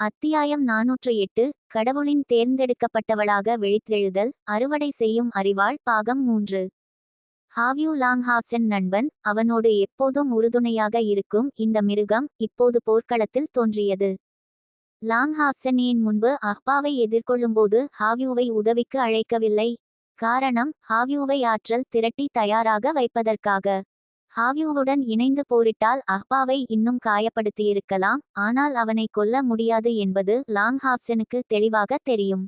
அத்தியாயம் நாநூற்று எட்டு கடவுளின் தேர்ந்தெடுக்கப்பட்டவளாக விழித்தெழுதல் அறுவடை செய்யும் அறிவாள் பாகம் மூன்று. ஹாவ்யூ லாங்ஹாப்சன் நண்பன் அவனோடு எப்போதும் உறுதுணையாக இருக்கும் இந்த மிருகம் இப்போது போர்க்களத்தில் தோன்றியது. லாங்ஹாப்சன் ஏன் முன்பு அஹ்பாவை எதிர்கொள்ளும்போது ஹாவ்யூவை உதவிக்கு அழைக்கவில்லை. காரணம் ஹாவ்யூவை ஆற்றல் திரட்டி தயாராக வைப்பதற்காக. ஹாவ்யூவுடன் இணைந்து போரிட்டால் அஹ்பாவை இன்னும் காயப்படுத்தியிருக்கலாம் ஆனால் அவனை கொல்ல முடியாது என்பது லாங் ஹாப்சனுக்கு தெளிவாக தெரியும்.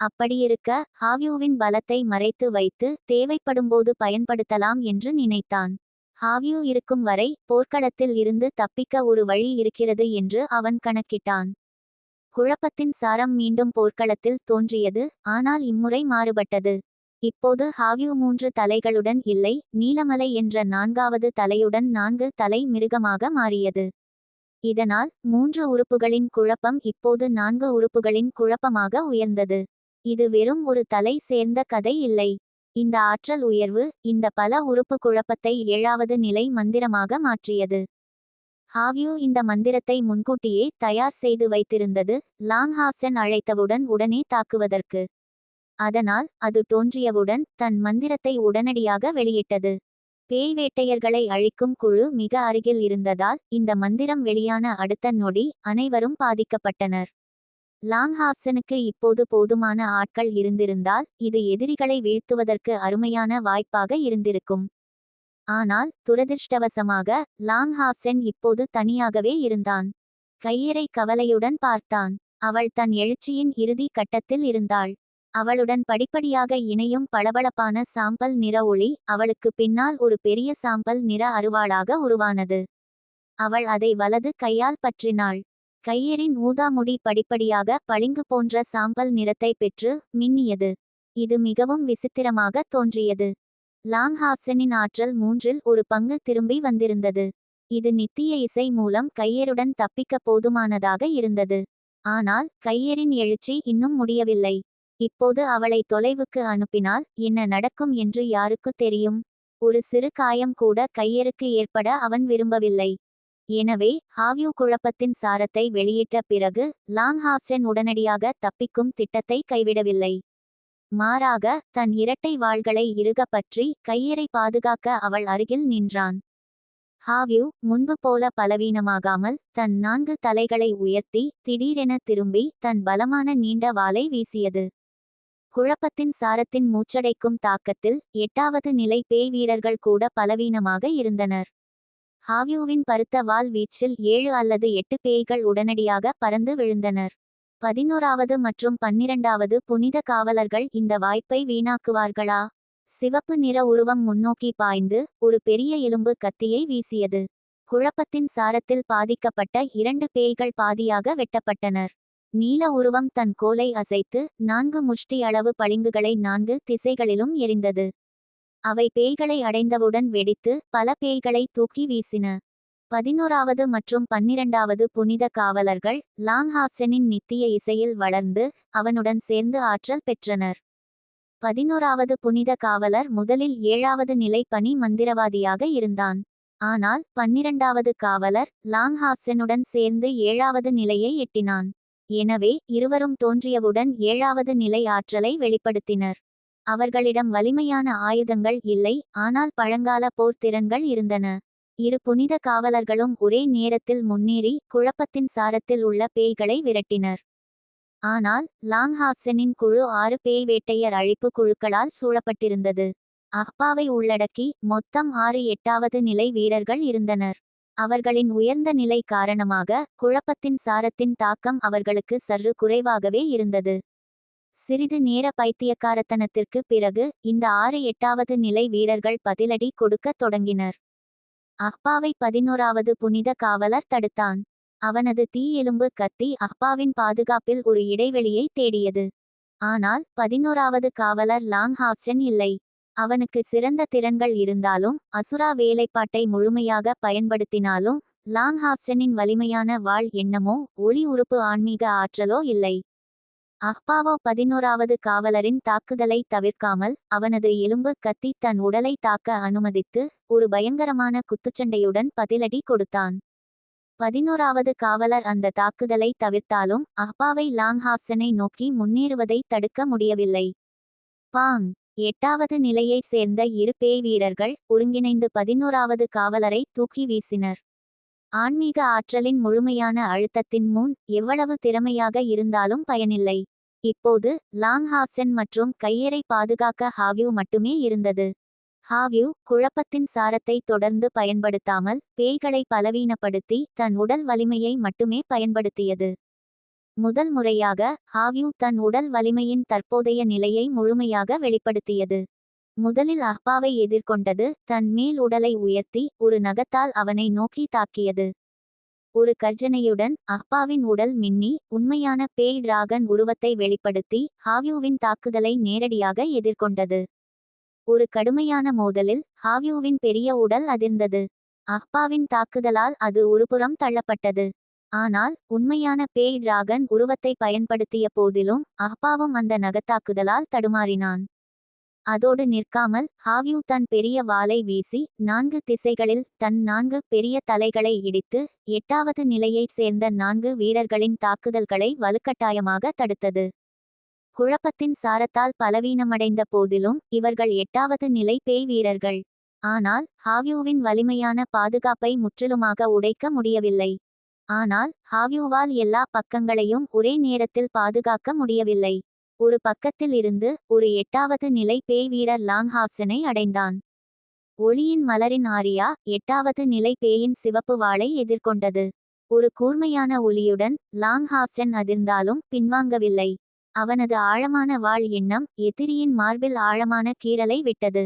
அப்படியிருக்க ஹாவ்யூவின் பலத்தை மறைத்து வைத்து தேவைப்படும்போது பயன்படுத்தலாம் என்று நினைத்தான். ஹாவ்யூ இருக்கும் வரை போர்க்களத்தில் இருந்து தப்பிக்க ஒரு வழி இருக்கிறது என்று அவன் கணக்கிட்டான். குழப்பத்தின் சாரம் மீண்டும் போர்க்களத்தில் தோன்றியது ஆனால் இம்முறை மாறுபட்டது. இப்போது ஹாவியூ மூன்று தலைகளுடன் இல்லை நீலமலை என்ற நான்காவது தலையுடன் நான்கு தலை மிருகமாக மாறியது. இதனால் மூன்று உறுப்புகளின் குழப்பம் இப்போது நான்கு உறுப்புகளின் குழப்பமாக உயர்ந்தது. இது வெறும் ஒரு தலை சேர்ந்த கதை இல்லை. இந்த ஆற்றல் உயர்வு இந்த பல உறுப்பு குழப்பத்தை ஏழாவது நிலை மந்திரமாக மாற்றியது. ஹாவ்யூ இந்த மந்திரத்தை முன்கூட்டியே தயார் செய்து வைத்திருந்தது லாங்ஹாப்சன் அழைத்தவுடன் உடனே தாக்குவதற்கு. அதனால் அது தோன்றியவுடன் தன் மந்திரத்தை உடனடியாக வெளியிட்டது. பேய் வேட்டையர்களை அழிக்கும் குழு மிக அருகில் இருந்ததால் இந்த மந்திரம் வெளியான அடுத்த நொடி அனைவரும் பாதிக்கப்பட்டனர். லாங்ஹாப்சனுக்கு இப்போது போதுமான ஆட்கள் இருந்திருந்தால் இது எதிரிகளை வீழ்த்துவதற்கு அருமையான வாய்ப்பாக இருந்திருக்கும். ஆனால் துரதிர்ஷ்டவசமாக லாங்ஹாப்சன் இப்போது தனியாகவே இருந்தான். கையறை கவலையுடன் பார்த்தான். அவள் தன் எழுச்சியின் இறுதி கட்டத்தில் இருந்தாள். அவளுடன் படிப்படியாக இணையும் பளபளப்பான சாம்பல் நிற ஒளி அவளுக்கு பின்னால் ஒரு பெரிய சாம்பல் நிற அருவாளாக உருவானது. அவள் அதை வலது கையால் பற்றினாள். கையரின் ஊதாமுடி படிப்படியாக பளிங்கு போன்ற சாம்பல் நிறத்தை பெற்று மின்னியது. இது மிகவும் விசித்திரமாக தோன்றியது. லாங்ஹாப்சனின் ஆற்றல் மூன்றில் ஒரு பங்கு திரும்பி வந்திருந்தது. இது நித்திய இசை மூலம் கையருடன் தப்பிக்க போதுமானதாக இருந்தது. ஆனால் கையரின் எழுச்சி இன்னும் முடியவில்லை. இப்போது அவளை தொலைவுக்கு அனுப்பினால் என்ன நடக்கும் என்று யாருக்கு தெரியும்? ஒரு சிறு காயம் கூட கையருக்கு ஏற்பட அவன் விரும்பவில்லை. எனவே ஹாவ்யூ குழப்பத்தின் சாரத்தை வெளியிட்ட பிறகு லாங் ஹாப்சன் உடனடியாக தப்பிக்கும் திட்டத்தை கைவிடவில்லை. மாறாக தன் இரட்டை வாள்களை இறுக பற்றி கையரை பாதுகாக்க அவள் அருகில் நின்றான். ஹாவ்யூ முன்பு போல பலவீனமாகாமல் தன் நான்கு தலைகளை உயர்த்தி திடீரென திரும்பி தன் பலமான நீண்ட வாளை வீசியது. குழப்பத்தின் சாரத்தின் மூச்சடைக்கும் தாக்கத்தில் எட்டாவது நிலை பேய் வீரர்கள் கூட பலவீனமாக இருந்தனர். ஹாவியூவின் பருத்த வால் வீச்சில் ஏழு அல்லது எட்டு பேய்கள் உடனடியாக பறந்து விழுந்தனர். பதினோராவது மற்றும் பன்னிரண்டாவது புனித காவலர்கள் இந்த வாய்ப்பை வீணாக்குவார்களா? சிவப்பு நிற உருவம் முன்னோக்கி பாய்ந்து ஒரு பெரிய எலும்பு கத்தியை வீசியது. குழப்பத்தின் சாரத்தில் பாதிக்கப்பட்ட இரண்டு பேய்கள் பாதியாக வெட்டப்பட்டனர். நீல உருவம் தன் கோலை அசைத்து நான்கு முஷ்டி அளவு பளிங்குகளை நான்கு திசைகளிலும் எரிந்தது. அவை பேய்களை அடைந்தவுடன் வெடித்து பல பேய்களை தூக்கி வீசின. பதினோராவது மற்றும் பன்னிரண்டாவது புனித காவலர்கள் லாங்ஹாப்சனின் நித்திய இசையில் வளர்ந்து அவனுடன் சேர்ந்து ஆற்றல் பெற்றனர். பதினோராவது புனித காவலர் முதலில் ஏழாவது நிலை பணி மந்திரவாதியாக இருந்தான். ஆனால் பன்னிரண்டாவது காவலர் லாங்ஹாப்சனுடன் சேர்ந்து ஏழாவது நிலையை எட்டினான். எனவே இருவரும் தோன்றியவுடன் ஏழாவது நிலை ஆற்றலை வெளிப்படுத்தினர். அவர்களிடம் வலிமையான ஆயுதங்கள் இல்லை ஆனால் பழங்கால போர் திறன்கள் இருந்தன. இரு புனித காவலர்களும் ஒரே நேரத்தில் முன்னேறி குழப்பத்தின் சாரத்தில் உள்ள பேய்களை விரட்டினர். ஆனால் லாங்ஹாப்சனின் குழு ஆறு பேய் வேட்டையர் அழிப்பு குழுக்களால் சூழப்பட்டிருந்தது. அஹ்பாவை உள்ளடக்கி மொத்தம் ஆறு எட்டாவது நிலை வீரர்கள் இருந்தனர். அவர்களின் உயர்ந்த நிலை காரணமாக குழப்பத்தின் சாரத்தின் தாக்கம் அவர்களுக்கு சற்று குறைவாகவே இருந்தது. சிறிது நேர பைத்தியக்காரத்தனத்திற்கு பிறகு இந்த ஆறு எட்டாவது நிலை வீரர்கள் பதிலடி கொடுக்கத் தொடங்கினர். அஹ்பாவை பதினோராவது புனித காவலர் தடுத்தான். அவனது தீ எலும்பு கத்தி அஹ்பாவின் பாதுகாப்பில் ஒரு இடைவெளியை தேடியது. ஆனால் பதினோராவது காவலர் லாங் ஹாப்சன் இல்லை. அவனுக்கு சிறந்த திறன்கள் இருந்தாலும் அசுரா வேலைப்பாட்டை முழுமையாக பயன்படுத்தினாலும் லாங் ஹாப்சனின் வலிமையான வாழ் எண்ணமோ ஒளி உறுப்பு ஆன்மீக ஆற்றலோ இல்லை. அஹ்பாவோ பதினோராவது காவலரின் தாக்குதலை தவிர்க்காமல் அவனது எலும்பு கத்தி தன் உடலை தாக்க அனுமதித்து ஒரு பயங்கரமான குத்துச்சண்டையுடன் பதிலடி கொடுத்தான். பதினோராவது காவலர் அந்த தாக்குதலை தவிர்த்தாலும் அஹ்பாவை லாங்ஹாப்சனை நோக்கி முன்னேறுவதை தடுக்க முடியவில்லை. பாங்! எட்டாவது நிலையைச் சேர்ந்த இரு பேய் வீரர்கள் ஒருங்கிணைந்து பதினோராவது காவலரை தூக்கி வீசினர். ஆன்மீக ஆற்றலின் முழுமையான அழுத்தத்தின் முன் எவ்வளவு திறமையாக இருந்தாலும் பயனில்லை. இப்போது லாங் ஹாப்சன் மற்றும் கையரை பாதுகாக்க ஹாவ்யூ மட்டுமே இருந்தது. ஹாவ்யூ குழப்பத்தின் சாரத்தை தொடர்ந்து பயன்படுத்தாமல் பேய்களை பலவீனப்படுத்தி தன் உடல் வலிமையை மட்டுமே பயன்படுத்தியது. முதல் முறையாக ஹாவ்யூ தன் உடல் வலிமையின் தற்போதைய நிலையை முழுமையாக வெளிப்படுத்தியது. முதலில் அஹ்பாவை எதிர்கொண்டது தன் மேல் உடலை உயர்த்தி ஒரு நகத்தால் அவனை நோக்கி தாக்கியது. ஒரு கர்ஜனையுடன் அஹ்பாவின் உடல் மின்னி உண்மையான பேய் டிராகன் உருவத்தை வெளிப்படுத்தி ஹாவ்யூவின் தாக்குதலை நேரடியாக எதிர்கொண்டது. ஒரு கடுமையான மோதலில் ஹாவ்யூவின் பெரிய உடல் அதிர்ந்தது. அஹ்பாவின் தாக்குதலால் அது ஒருபுறம் தள்ளப்பட்டது. ஆனால் உண்மையான பேய் டிராகன் உருவத்தை பயன்படுத்திய போதிலும் அஹ்பாவும் அந்த நகத்தாக்குதலால் தடுமாறினான். அதோடு நிற்காமல் ஹாவ்யூ தன் பெரிய வாளை வீசி நான்கு திசைகளில் தன் நான்கு பெரிய தலைகளை இடித்து எட்டாவது நிலையைச் சேர்ந்த நான்கு வீரர்களின் தாக்குதல்களை வலுக்கட்டாயமாக தடுத்தது. குழப்பத்தின் சாரத்தால் பலவீனமடைந்த போதிலும் இவர்கள் எட்டாவது நிலை பேய் வீரர்கள். ஆனால் ஹாவ்யூவின் வலிமையான பாதுகாப்பை முற்றிலுமாக உடைக்க முடியவில்லை. ஆனால் ஹாவ்யூவால் எல்லா பக்கங்களையும் ஒரே நேரத்தில் பாதுகாக்க முடியவில்லை. ஒரு பக்கத்தில் இருந்து ஒரு எட்டாவது நிலை பேய் வீரர் லாங்ஹாப்சனை அடைந்தான். ஒளியின் மலரின் ஆரியா எட்டாவது நிலை பேயின் சிவப்பு வாளை எதிர்கொண்டது. ஒரு கூர்மையான ஒளியுடன் லாங்ஹாப்சன் அதிர்ந்தாலும் பின்வாங்கவில்லை. அவனது ஆழமான வாள் எண்ணம் எதிரியின் மார்பில் ஆழமான கீறலை விட்டது.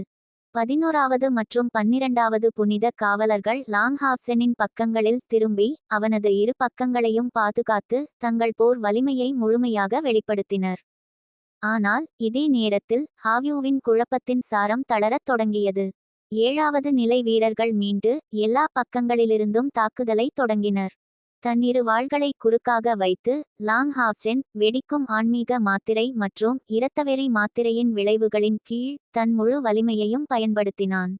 பதினோராவது மற்றும் பன்னிரண்டாவது புனித காவலர்கள் லாங்ஹாப்சனின் பக்கங்களில் திரும்பி அவனது இரு பக்கங்களையும் பாதுகாத்து தங்கள் போர் வலிமையை முழுமையாக வெளிப்படுத்தினர். ஆனால் இதே நேரத்தில் ஹாவ்யூவின் குழப்பத்தின் சாரம் தளரத் தொடங்கியது. ஏழாவது நிலை வீரர்கள் மீண்டு எல்லா பக்கங்களிலிருந்தும் தாக்குதலை தொடங்கினர். தன் இரு வாள்களை குறுக்காக வைத்து லாங் ஹாப்சென் வெடிக்கும் ஆன்மீக மாத்திரை மற்றும் இரத்தவெறி மாத்திரையின் விளைவுகளின் கீழ் தன் முழு வலிமையையும் பயன்படுத்தினான்.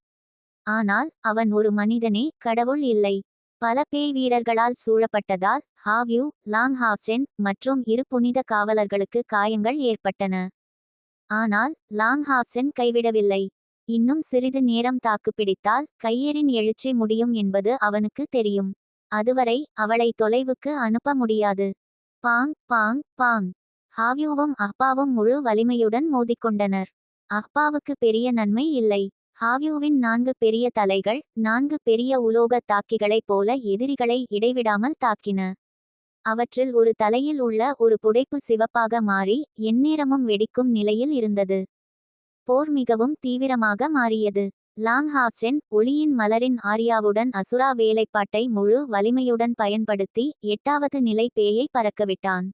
ஆனால் அவன் ஒரு மனிதனே கடவுள் இல்லை. பல பேய் வீரர்களால் சூழப்பட்டதால் ஹாவ்யூ லாங் ஹாப்சென் மற்றும் இரு புனித காவலர்களுக்கு காயங்கள் ஏற்பட்டன. ஆனால் லாங் ஹாப்சென் கைவிடவில்லை. இன்னும் சிறிது நேரம் தாக்குப்பிடித்தால் கையேறின் எழுச்சி முடியும் என்பது அவனுக்கு தெரியும். அதுவரை அவளை தொலைவுக்கு அனுப்ப முடியாது. பாங் பாங் பாங். ஹாவ்யூவும் அப்பாவும் முழு வலிமையுடன் மோதிக்கொண்டனர். அப்பாவுக்கு பெரிய நன்மை இல்லை. ஹாவ்யூவின் நான்கு பெரிய தலைகள் நான்கு பெரிய உலோக தாக்கிகளைப் போல எதிரிகளை இடைவிடாமல் தாக்கின. அவற்றில் ஒரு தலையில் உள்ள ஒரு புடைப்பு சிவப்பாக மாறி எந்நேரமும் வெடிக்கும் நிலையில் இருந்தது. போர் மிகவும் தீவிரமாக மாறியது. லாங் ஹாஃப்சென் ஒளியின் மலரின் ஆரியாவுடன் அசுரா வேலைப்பாட்டை முழு வலிமையுடன் பயன்படுத்தி எட்டாவது நிலை பேயை பறக்கவிட்டான்.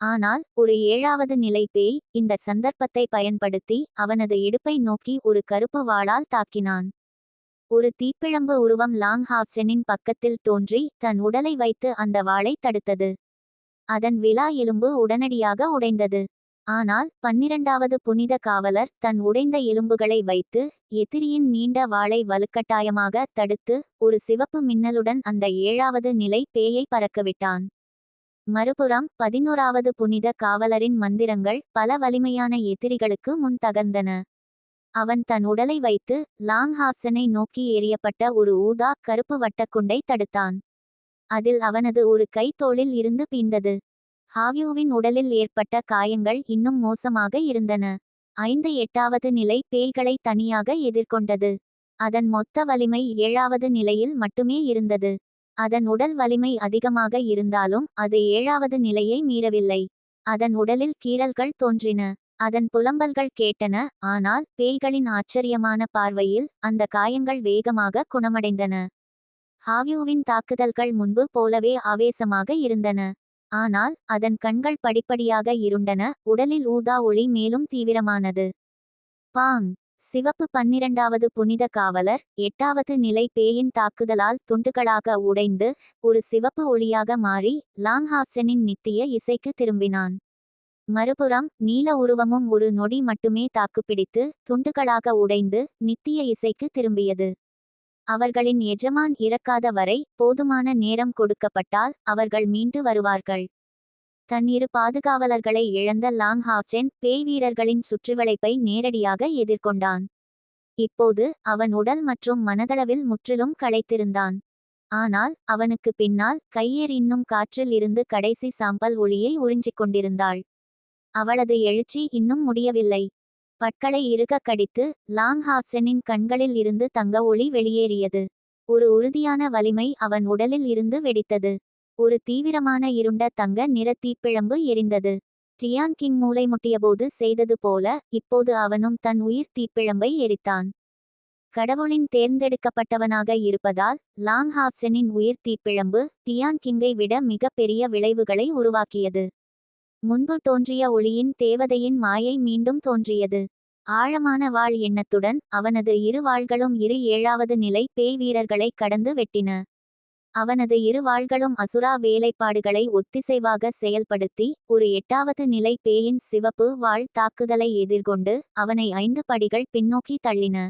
ஆனால் ஒரு ஏழாவது நிலை பேய் இந்த சந்தர்ப்பத்தை பயன்படுத்தி அவனது இடுப்பை நோக்கி ஒரு கருப்பு வாளால் தாக்கினான். ஒரு தீப்பிழம்பு உருவம் லாங் ஹாப்செனின் பக்கத்தில் தோன்றி தன் உடலை வைத்து அந்த வாளை தடுத்தது. அதன் விலா எலும்பு உடனடியாக உடைந்தது. ஆனால் பன்னிரண்டாவது புனித காவலர் தன் உடைந்த எலும்புகளை வைத்து எதிரியின் நீண்ட வாளை வலுக்கட்டாயமாக தடுத்து ஒரு சிவப்பு மின்னலுடன் அந்த ஏழாவது நிலை பேயை பறக்கவிட்டான். மறுபுறம் பதினோராவது புனித காவலரின் மந்திரங்கள் பல வலிமையான எதிரிகளுக்கு முன் தகர்ந்தன. அவன் தன் உடலை வைத்து லாங் ஹாப்சனை நோக்கி எறியப்பட்ட ஒரு ஊதா கருப்பு வட்டக்குண்டை தடுத்தான். அதில் அவனது ஒரு கை தோளில் இருந்து பீந்தது. ஹாவ்யூவின் உடலில் ஏற்பட்ட காயங்கள் இன்னும் மோசமாக இருந்தன. ஐந்து எட்டாவது நிலை பேய்களை தனியாக எதிர்கொண்டது. அதன் மொத்த வலிமை ஏழாவது நிலையில் மட்டுமே இருந்தது. அதன் உடல் வலிமை அதிகமாக இருந்தாலும் அது ஏழாவது நிலையை மீறவில்லை. அதன் உடலில் கீறல்கள் தோன்றின. அதன் புலம்பல்கள் கேட்டன. ஆனால் பேய்களின் ஆச்சரியமான பார்வையில் அந்த காயங்கள் வேகமாக குணமடைந்தன. ஹாவ்யூவின் தாக்குதல்கள் முன்பு போலவே ஆவேசமாக இருந்தன. ஆனால் அதன் கண்கள் படிப்படியாக இருண்டன உடலில் ஊதா ஒளி மேலும் தீவிரமானது. பாங்! சிவப்பு பன்னிரண்டாவது புனித காவலர் எட்டாவது நிலை பேயின் தாக்குதலால் துண்டுகளாக உடைந்து ஒரு சிவப்பு ஒளியாக மாறி லாங்ஹாப்சனின் நித்திய இசைக்கு திரும்பினான். மறுபுறம் நீல உருவமும் ஒரு நொடி மட்டுமே தாக்குப்பிடித்து துண்டுகளாக உடைந்து நித்திய இசைக்கு திரும்பியது. அவர்களின் எஜமான் இறக்காத வரை போதுமான நேரம் கொடுக்கப்பட்டால் அவர்கள் மீண்டு வருவார்கள். தன் இரு பாதுகாவலர்களை இழந்த லாங் ஹாப்சென் பேய் வீரர்களின் சுற்றுவளைப்பை நேரடியாக எதிர்கொண்டான். இப்போது அவன் உடல் மற்றும் மனதளவில் முற்றிலும் களைத்திருந்தான். ஆனால் அவனுக்கு பின்னால் கையேர் இன்னும் காற்றில் இருந்து கடைசி சாம்பல் ஒளியை உறிஞ்சிக் கொண்டிருந்தாள். அவளது எழுச்சி இன்னும் முடியவில்லை. பற்களை இருக கடித்து லாங் ஹாப்சனின் கண்களில் இருந்து தங்க ஒளி வெளியேறியது. ஒரு உறுதியான வலிமை அவன் உடலில் இருந்து வெடித்தது. ஒரு தீவிரமான இருண்ட தங்க நிற தீப்பிழம்பு எரிந்தது. டியான் கிங் மூளை முட்டியபோது செய்தது போல இப்போது அவனும் தன் உயிர் தீப்பிழம்பை எரித்தான். கடவுளின் தேர்ந்தெடுக்கப்பட்டவனாக இருப்பதால் லாங் ஹாப்சனின் உயிர் தீப்பிழம்பு டியான் கிங்கை விட மிக பெரிய விளைவுகளை உருவாக்கியது. முன்பு தோன்றிய ஒளியின் தேவதையின் மாயை மீண்டும் தோன்றியது. ஆழமான வாழ் எண்ணத்துடன் அவனது இரு வாள்களும் இரு ஏழாவது நிலை பேய் வீரர்களை கடந்து வெட்டின. அவனது இரு வாள்களும் அசுரா வேலைப்பாடுகளை ஒத்திசைவாக செயல்படுத்தி ஒரு எட்டாவது நிலை பேயின் சிவப்பு வாள் தாக்குதலை எதிர்கொண்டு அவனை ஐந்து படிகள் பின்னோக்கி தள்ளின.